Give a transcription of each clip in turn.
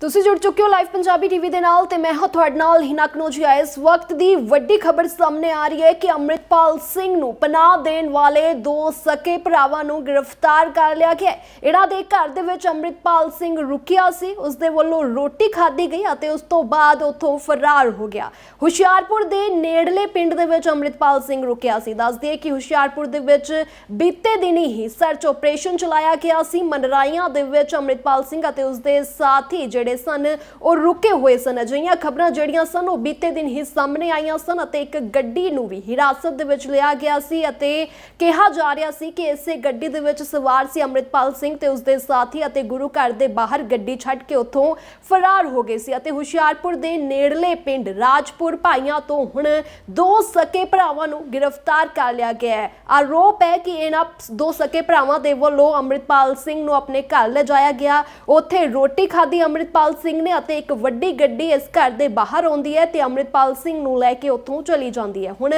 ਤੁਸੀਂ ਜੁੜ ਚੁੱਕੇ ਹੋ ਲਾਈਵ ਪੰਜਾਬੀ ਟੀਵੀ ਦੇ ਨਾਲ ਤੇ ਮੈਂ ਹਾਂ ਤੁਹਾਡੇ ਨਾਲ ਹਿਨਾ ਕਨੋਜੀਆ ਇਸ ਵਕਤ ਦੀ ਵੱਡੀ ਖਬਰ ਸਾਹਮਣੇ ਆ ਰਹੀ ਹੈ ਕਿ ਅੰਮ੍ਰਿਤਪਾਲ ਸਿੰਘ ਨੂੰ ਪਨਾਹ ਦੇਣ ਵਾਲੇ ਦੋ ਸਕੇ ਭਰਾਵਾਂ ਨੂੰ ਗ੍ਰਿਫਤਾਰ ਕਰ ਲਿਆ ਗਿਆ ਹੈ। ਇਹਨਾਂ ਦੇ ਘਰ ਦੇ ਵਿੱਚ ਅੰਮ੍ਰਿਤਪਾਲ ਸਿੰਘ ਰੁਕਿਆ ਸੀ ਉਸ ਦੇ ਵੱਲੋਂ ਰੋਟੀ ਖਾਧੀ ਗਈ ਅਤੇ ਉਸ ਤੋਂ ਬਾਅਦ ਉੱਥੋਂ ਫਰਾਰ ਹੋ ਗਿਆ। ਹੁਸ਼ਿਆਰਪੁਰ ਦੇ ਨੇੜਲੇ ਪਿੰਡ ਦੇ ਵਿੱਚ ਅੰਮ੍ਰਿਤਪਾਲ ਸਿੰਘ ਰੁਕਿਆ ਸੀ। ਦੱਸਦੀ ਦਈਏ ਕਿ ਹੁਸ਼ਿਆਰਪੁਰ ਦੇ ਵਿੱਚ ਬੀਤੇ ਦਿਨੀ ਹੀ ਸਰਚ ਆਪਰੇਸ਼ਨ ਚਲਾਇਆ ਗਿਆ ਸੀ। ਮਨਰਾਈਆਂ ਦੇ ਵਿੱਚ ਅੰਮ੍ਰਿਤਪਾਲ ਸਿੰਘ ਅਤੇ ਉਸ ਦੇ ਸਾਥੀ ਜਿਹੜੇ ਸਨ, ਉਹ ਰੁਕੇ ਹੋਏ ਸਨ। ਅਜਿਹੀਆਂ ਖਬਰਾਂ ਜਿਹੜੀਆਂ ਸਨ, ਉਹ ਬੀਤੇ ਦਿਨ ਹੀ ਸਾਹਮਣੇ ਆਈਆਂ ਸਨ ਅਤੇ ਇੱਕ ਗੱਡੀ ਨੂੰ ਵੀ ਹਿਰਾਸਤ ਦੇ ਵਿੱਚ ਲਿਆ ਗਿਆ ਸੀ ਅਤੇ ਕਿਹਾ ਜਾ ਰਿਹਾ ਸੀ ਕਿ ਇਸੇ ਗੱਡੀ ਦੇ ਵਿੱਚ ਸਵਾਰ ਸੀ ਅੰਮ੍ਰਿਤਪਾਲ ਸਿੰਘ ਤੇ ਉਸਦੇ ਸਾਥੀ ਅਤੇ ਗੁਰੂ ਘਰ ਦੇ ਬਾਹਰ ਗੱਡੀ ਛੱਡ ਕੇ ਉੱਥੋਂ ਫਰਾਰ ਹੋ ਗਏ ਸੀ ਅਤੇ ਹੁਸ਼ਿਆਰਪੁਰ ਦੇ ਨੇੜਲੇ ਪਿੰਡ ਰਾਜਪੁਰ ਭਾਈਆਂ ਤੋਂ ਹੁਣ ਦੋ ਸਕੇ ਭਰਾਵਾਂ ਨੂੰ ਗ੍ਰਿਫਤਾਰ ਕਰ ਲਿਆ ਗਿਆ ਹੈ। ਆਰੋਪ ਹੈ ਕਿ ਇਹਨਾਂ ਦੋ ਸਕੇ ਭਰਾਵਾਂ ਦੇ ਵੱਲੋਂ ਅੰਮ੍ਰਿਤਪਾਲ ਸਿੰਘ ਨੂੰ ਆਪਣੇ ਘਰ ਲਿਜਾਇਆ ਗਿਆ। ਉੱਥੇ ਰੋਟੀ ਖਾਧੀ ਅੰਮ੍ਰਿਤਪਾਲ ਸਿੰਘ ਨੇ ਅਤੇ ਇੱਕ ਵੱਡੀ ਗੱਡੀ ਇਸ ਘਰ ਦੇ ਬਾਹਰ ਆਉਂਦੀ ਹੈ ਤੇ ਅੰਮ੍ਰਿਤਪਾਲ ਸਿੰਘ ਨੂੰ ਲੈ ਕੇ ਉੱਥੋਂ ਚਲੀ ਜਾਂਦੀ ਹੈ। ਹੁਣ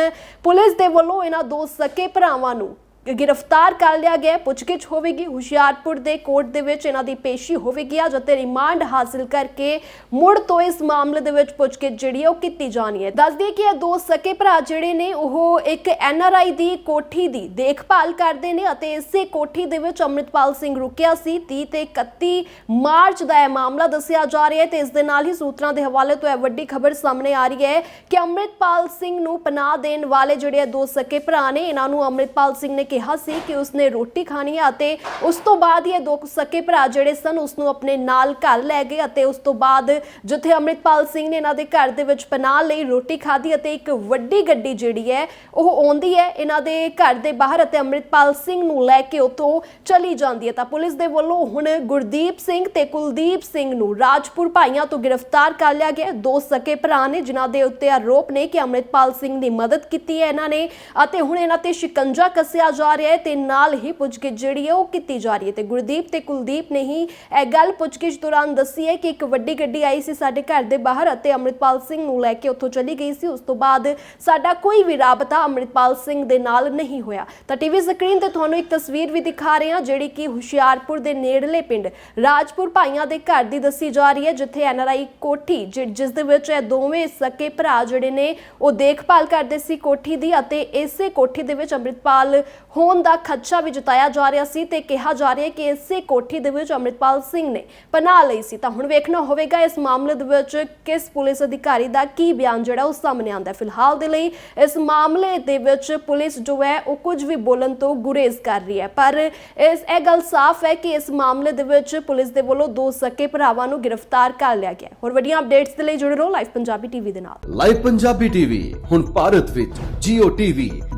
ਪੁਲਿਸ ਦੇ ਵੱਲੋਂ ਇਹਨਾਂ ਦੋ ਸਕੇ ਭਰਾਵਾਂ ਨੂੰ ਗ੍ਰਿਫਤਾਰ ਕਰ ਲਿਆ ਗਿਆ ਪੁੱਛਗਿੱਛ ਹੋਵੇਗੀ। ਹੁਸ਼ਿਆਰਪੁਰ ਦੇ ਕੋਰਟ ਦੇ ਵਿੱਚ ਇਹਨਾਂ ਦੀ ਪੇਸ਼ੀ ਹੋਵੇਗੀ ਅੱਜ ਅਤੇ ਰਿਮਾਂਡ ਹਾਸਲ ਕਰਕੇ ਮੁੜ ਤੋਂ ਇਸ ਮਾਮਲੇ ਦੇ ਵਿੱਚ ਪੁੱਛਗਿੱਛ ਜਿਹੜੀ ਹੈ ਉਹ ਕੀਤੀ ਜਾਣੀ ਹੈ। ਦੱਸ ਦਈਏ ਕਿ ਇਹ ਦੋ ਸਕੇ ਭਰਾ ਜਿਹੜੇ ਨੇ, ਉਹ ਇੱਕ ਐਨ ਆਰ ਆਈ ਦੀ ਕੋਠੀ ਦੀ ਦੇਖਭਾਲ ਕਰਦੇ ਨੇ ਅਤੇ ਇਸੇ ਕੋਠੀ ਦੇ ਵਿੱਚ ਅੰਮ੍ਰਿਤਪਾਲ ਸਿੰਘ ਰੁਕਿਆ ਸੀ। 30 ਤੇ 31 ਮਾਰਚ ਦਾ ਇਹ ਮਾਮਲਾ ਦੱਸਿਆ ਜਾ ਰਿਹਾ ਹੈ ਤੇ ਇਸ ਦੇ ਨਾਲ ਹੀ ਸੂਤਰਾਂ ਦੇ ਹਵਾਲੇ ਤੋਂ ਇਹ ਵੱਡੀ ਖਬਰ ਸਾਹਮਣੇ ਆ ਰਹੀ ਹੈ ਕਿ ਅੰਮ੍ਰਿਤਪਾਲ ਸਿੰਘ ਨੂੰ ਪਨਾਹ ਦੇਣ ਵਾਲੇ ਜਿਹੜੇ ਇਹ ਦੋ ਸਕੇ ਭਰਾ ਨੇ, ਇਹਨਾਂ ਨੂੰ ਅੰਮ੍ਰਿਤਪਾਲ ਸਿੰਘ ਨੇ ਕਿਹਾ ਸੀ ਕਿ ਉਸਨੇ ਰੋਟੀ ਖਾਣੀ ਹੈ ਅਤੇ ਉਸ ਤੋਂ ਬਾਅਦ ਹੀ ਇਹ ਦੋ ਸਕੇ ਭਰਾ ਜਿਹੜੇ ਸਨ ਉਸ ਨੂੰ ਆਪਣੇ ਨਾਲ ਘਰ ਲੈ ਗਏ ਅਤੇ ਉਸ ਤੋਂ ਬਾਅਦ ਜਿੱਥੇ ਅੰਮ੍ਰਿਤਪਾਲ ਸਿੰਘ ਨੇ ਇਹਨਾਂ ਦੇ ਘਰ ਦੇ ਵਿੱਚ ਪਨਾਹ ਲਈ ਰੋਟੀ ਖਾਧੀ ਅਤੇ ਇੱਕ ਵੱਡੀ ਗੱਡੀ ਜਿਹੜੀ ਹੈ ਉਹ ਆਉਂਦੀ ਹੈ ਇਹਨਾਂ ਦੇ ਘਰ ਦੇ ਬਾਹਰ ਅਤੇ ਅੰਮ੍ਰਿਤਪਾਲ ਸਿੰਘ ਨੂੰ ਲੈ ਕੇ ਉੱਥੋਂ ਚਲੀ ਜਾਂਦੀ ਹੈ। ਤਾਂ ਪੁਲਿਸ ਦੇ ਵੱਲੋਂ ਹੁਣ ਗੁਰਦੀਪ ਸਿੰਘ ਤੇ ਕੁਲਦੀਪ ਸਿੰਘ ਨੂੰ ਰਾਜਪੁਰ ਭਾਈਆਂ ਤੋਂ ਗ੍ਰਿਫਤਾਰ ਕਰ ਲਿਆ ਗਿਆ ਦੋ ਸਕੇ ਭਰਾ ਨੇ ਜਿਨ੍ਹਾਂ ਦੇ ਉੱਤੇ ਆਰੋਪ ਨੇ ਕਿ ਅੰਮ੍ਰਿਤਪਾਲ ਸਿੰਘ ਦੀ ਮਦਦ ਕੀਤੀ ਹੈ ਇਹਨਾਂ ਨੇ ਅਤੇ ਹੁਣ ਇਹਨਾਂ ਤੇ ਸ਼ਿਕੰਜਾ ਕੱਸਿਆ ਜਾ ਰਿਹਾ ਹੈ ਤੇ ਨਾਲ ਹੀ ਪੁੱਛਗਿੱਛ ਜਿਹੜੀ ਹੈ ਉਹ ਕੀਤੀ ਜਾ ਰਹੀ ਹੈ ਤੇ ਗੁਰਦੀਪ ਤੇ ਕੁਲਦੀਪ ਨੇ ਹੀ ਇਹ ਗੱਲ ਪੁੱਛਗਿੱਛ ਦੌਰਾਨ ਦੱਸੀ ਹੈ ਕਿ ਇੱਕ ਵੱਡੀ ਗੱਡੀ ਆਈ ਸੀ ਸਾਡੇ ਘਰ ਦੇ ਬਾਹਰ ਅਤੇ ਅੰਮ੍ਰਿਤਪਾਲ ਸਿੰਘ ਨੂੰ ਲੈ ਕੇ ਉੱਥੋਂ ਚਲੀ ਗਈ ਸੀ। ਉਸ ਤੋਂ ਬਾਅਦ ਸਾਡਾ ਕੋਈ ਵੀ ਰਾਬਤਾ ਅੰਮ੍ਰਿਤਪਾਲ ਸਿੰਘ ਦੇ ਨਾਲ ਨਹੀਂ ਹੋਇਆ। ਤਾਂ ਟੀਵੀ ਸਕਰੀਨ ਤੇ ਤੁਹਾਨੂੰ ਇੱਕ ਤਸਵੀਰ ਵੀ ਦਿਖਾ ਰਹੇ ਹਾਂ, ਜਿਹੜੀ ਕਿ ਹੁਸ਼ਿਆਰਪੁਰ ਦੇ ਨੇੜਲੇ ਪਿੰਡ ਰਾਜਪੁਰ ਭਾਈਆਂ ਦੇ ਘਰ ਦੀ ਦੱਸੀ ਜਾ ਰਹੀ ਹੈ, ਜਿੱਥੇ ਐਨਆਰਆਈ ਕੋਠੀ, ਜਿ- ਜਿਸ ਦੇ ਵਿੱਚ ਇਹ ਦੋਵੇਂ ਸਕੇ ਭਰਾ ਜਿਹੜੇ ਨੇ, ਉਹ ਦੇਖਭਾਲ ਕਰਦੇ ਸੀ ਕੋਠੀ ਦੀ ਅਤੇ ਇਸੇ ਕੋਠੀ ਦੇ ਵਿੱਚ ਅੰਮ੍ਰਿਤਪਾਲ ਹੋਣ ਦਾ ਖਦਸ਼ਾ ਵੀ ਜਤਾਇਆ ਜਾ ਰਿਹਾ ਸੀ ਤੇ ਕਿਹਾ ਜਾ ਰਿਹਾ ਕਿ ਇਸੇ ਕੋਠੀ ਦੇ ਵਿੱਚ ਅੰਮ੍ਰਿਤਪਾਲ ਸਿੰਘ ਨੇ ਪਨਾਹ ਲਈ ਸੀ। ਤਾਂ ਹੁਣ ਵੇਖਣਾ ਹੋਵੇਗਾ ਇਸ ਮਾਮਲੇ ਦੇ ਵਿੱਚ ਕਿਸ ਪੁਲਿਸ ਅਧਿਕਾਰੀ ਦਾ ਕੀ ਬਿਆਨ ਜਿਹੜਾ ਉਹ ਸਾਹਮਣੇ ਆਉਂਦਾ ਫਿਲਹਾਲ ਦੇ ਲਈ ਇਸ ਮਾਮਲੇ ਦੇ ਵਿੱਚ ਪੁਲਿਸ ਜੋ ਹੈ ਉਹ ਕੁਝ ਵੀ ਬੋਲਣ ਤੋਂ ਗੁਰੇਜ਼ ਕਰ ਰਹੀ ਹੈ। ਪਰ ਇਸ ਇਹ ਗੱਲ ਸਾਫ਼ ਹੈ ਕਿ ਇਸ ਮਾਮਲੇ ਦੇ ਵਿੱਚ ਪੁਲਿਸ ਦੇ ਵੱਲੋਂ ਦੋ ਸਕੇ ਭਰਾਵਾਂ ਨੂੰ ਗ੍ਰਿਫਤਾਰ ਕਰ ਲਿਆ ਗਿਆ ਹੋਰ ਵੱਡੀਆਂ ਅਪਡੇਟਸ ਦੇ ਲਈ ਜੁੜੇ ਰਹੋ ਲਾਈਵ ਪੰਜਾਬੀ ਟੀਵੀ ਦੇ ਨਾਲ। ਲਾਈਵ ਪੰਜਾਬੀ ਟੀਵੀ ਹੁਣ ਭਾਰਤ ਵਿੱਚ Jio TV,